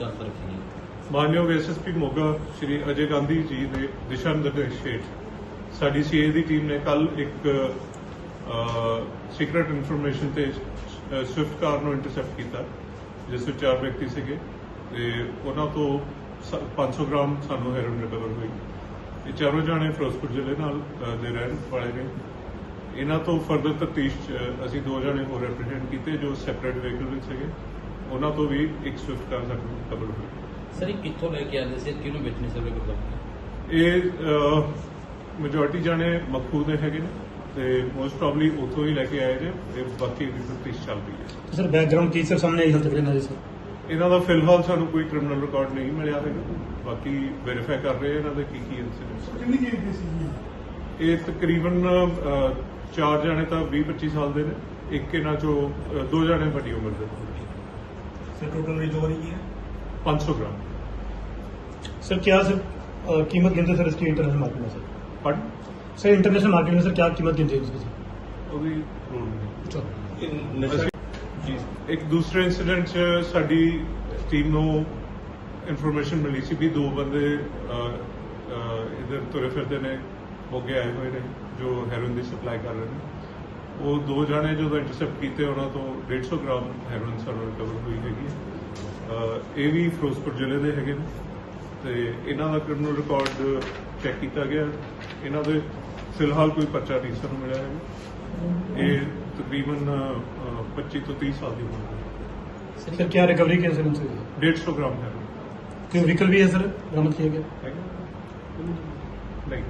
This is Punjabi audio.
ਕਾਰਵਾਈ ਰੱਖੀ ਗਈ ਮਾਨਯੋਗ ਐਸਐਸਪੀ ਮੋਗਾ ਸ਼੍ਰੀ ਅਜੇ ਗਾਂਧੀ ਜੀ ਦੇ ਦਿਸ਼ਾ ਨਿਰਦੇਸ਼ ਹੇਠ ਸਾਡੀ ਸੀਏ ਦੀ ਟੀਮ ਨੇ ਕੱਲ ਇੱਕ ਸੀਕ੍ਰੀਟ ਇਨਫੋਰਮੇਸ਼ਨ ਤੇ ਸਵਿਫਟ ਕਾਰ ਨੂੰ ਇੰਟਰਸੈਪਟ ਕੀਤਾ, ਜਿਸ ਵਿੱਚ ਚਾਰ ਵਿਅਕਤੀ ਸੀਗੇ ਤੇ ਉਹਨਾਂ ਤੋਂ ਸ- 500 ਗ੍ਰਾਮ ਸਾਨੂੰ ਹੈਰੋਇਨ ਰਿਕਵਰ ਹੋਈ। ਇਹ ਚਾਰੋਂ ਜਾਣੇ ਫਿਰੋਜ਼ਪੁਰ ਜ਼ਿਲ੍ਹੇ ਨਾਲ ਦੇ ਰਹਿਣ ਵਾਲੇ ਨੇ। ਇਹਨਾਂ ਤੋਂ ਫਰਦਰ ਤਫਤੀਸ਼ ਅਸੀਂ ਦੋ ਜਣੇ ਹੋਰ ਐਪਰੀਹੈਂਡ ਕੀਤੇ ਜੋ ਸੈਪਰੇਟ ਵਹੀਕਲ ਵਿੱਚ ਸੀਗੇ। ਉਹਨਾਂ ਤੋਂ ਵੀ ਇੱਕ ਸਵਿਫਟ ਕਾਰ ਸਾਨੂੰ ਰਿਕਵਰ ਹੋਈ। ਸਰ ਇਹ ਕਿੱਥੋਂ ਲੈ ਕੇ ਆਉਂਦੇ ਸੀ ਕਿਹਨੂੰ ਵੇਚਣੇ ਸਰਵੇ ਕਰਦਾ ਇਹ ਮੈਜੋਰਟੀ ਜਾਣੇ ਮੱਖੂ ਦੇ ਹੈਗੇ ਨੇ ਤੇ ਮੋਸਟ ਪ੍ਰੋਬਬਲੀ ਉੱਥੋਂ ਹੀ ਲੈ ਕੇ ਆਏ ਨੇ ਤੇ ਬਾਕੀ ਦੀ ਤਫਤੀਸ਼ ਚੱਲ ਰਹੀ ਹੈ। ਸਰ ਬੈਕਗ੍ਰਾਉਂਡ ਕੀ ਸਰ ਸਾਹਮਣੇ ਆਈ ਹਾਲ ਤੱਕ ਇਹਨਾਂ ਦੇ ਸਰ? ਇਹਨਾਂ ਦਾ ਫਿਲਹਾਲ ਸਾਨੂੰ ਕੋਈ ਕ੍ਰਿਮੀਨਲ ਰਿਕਾਰਡ ਨਹੀਂ ਮਿਲਿਆ ਹੈਗਾ। ਬਾਕੀ ਵੈਰੀਫਾਈ ਕਰ ਰਹੇ ਆ ਇਹਨਾਂ ਦੇ ਕੀ ਕੀ ਇਨਸੀਡੈਂਟਸ ਕਿੰਨੀ ਏਜ ਦੇ ਸੀ ਇਹ ਤਕਰੀਬਨ ਅਹ, ਚਾਰ ਜਾਣੇ ਤਾਂ 20 25 ਸਾਲ ਦੇ ਨੇ। ਇੱਕ ਇਹਨਾਂ ਚੋਂ ਅਹ, ਦੋ ਜਾਣੇ ਵੱਡੀ ਉਮਰ ਦੇ ਨੇ। ਸਰ ਟੋਟਲ ਰਿਕਵਰੀ ਕੀ ਹੈ 500 ਗ੍ਰਾਮ सर क्या सर अ, कीमत गिनते सर इसकी इंटरनेशनल मार्केट में सर ਪਰ सर इंटरनेशनल मार्केट में सर क्या कीमत गिनती है इसकी सर ਉਹਦੀ ਰੋਲ ਨਹੀਂ चलो ਜੀ ਇੱਕ ਦੂਸਰੇ ਇਨਸੀਡੈਂਟ 'ਚ ਸਾਡੀ ਟੀਮ ਨੂੰ ਇਨਫੋਰਮੇਸ਼ਨ ਮਿਲੀ ਸੀ ਵੀ ਦੋ ਬੰਦੇ ਅਹ, ਅਹ, ਇੱਧਰ ਤੁਰੇ ਫਿਰਦੇ ਨੇ ਮੋਗੇ ਆਏ ਹੋਏ ਨੇ ਜੋ ਹੈਰੋਇਨ ਦੀ ਸਪਲਾਈ ਕਰ ਰਹੇ ਨੇ ਉਹ ਦੋ ਜਾਣੇ ਜਦੋਂ ਇੰਟਰਸੈਪਟ ਕੀਤੇ ਉਹਨਾਂ ਤੋਂ 150 ਗ੍ਰਾਮ ਹੈਰੋਇਨ ਸਾਨੂੰ ਰਿਕਵਰ ਹੋਈ ਹੈਗੀ ਇਹ ਵੀ ਫਿਰੋਜ਼ਪੁਰ ਜ਼ਿਲ੍ਹੇ ਦੇ ਹੈਗੇ ਨੇ। ਤੇ ਇਹਨਾਂ ਦਾ ਕ੍ਰਿਮੀਨਲ ਰਿਕਾਰਡ ਚੈੱਕ ਕੀਤਾ ਗਿਆ। ਇਹਨਾਂ ਦੇ ਫਿਲਹਾਲ ਕੋਈ ਪਰਚਾ ਨਹੀਂ ਸਾਨੂੰ ਮਿਲਿਆ ਹੈ ਇਹ ਤਕਰੀਬਨ 25 ਤੋਂ 30 ਸਾਲ ਦੀ ਉਮਰ ਹੈ। ਸਰ ਕੀ ਰਿਕਵਰੀ ਕਿਸ ਰੰਗ 150 ਗ੍ਰਾਮ ਹੈ ਕੋਈ ਵਹੀਕਲ ਵੀ ਹੈ ਸਰ ਬਰਾਮਦ ਕੀਤਾ ਗਿਆ? ਨਹੀਂ।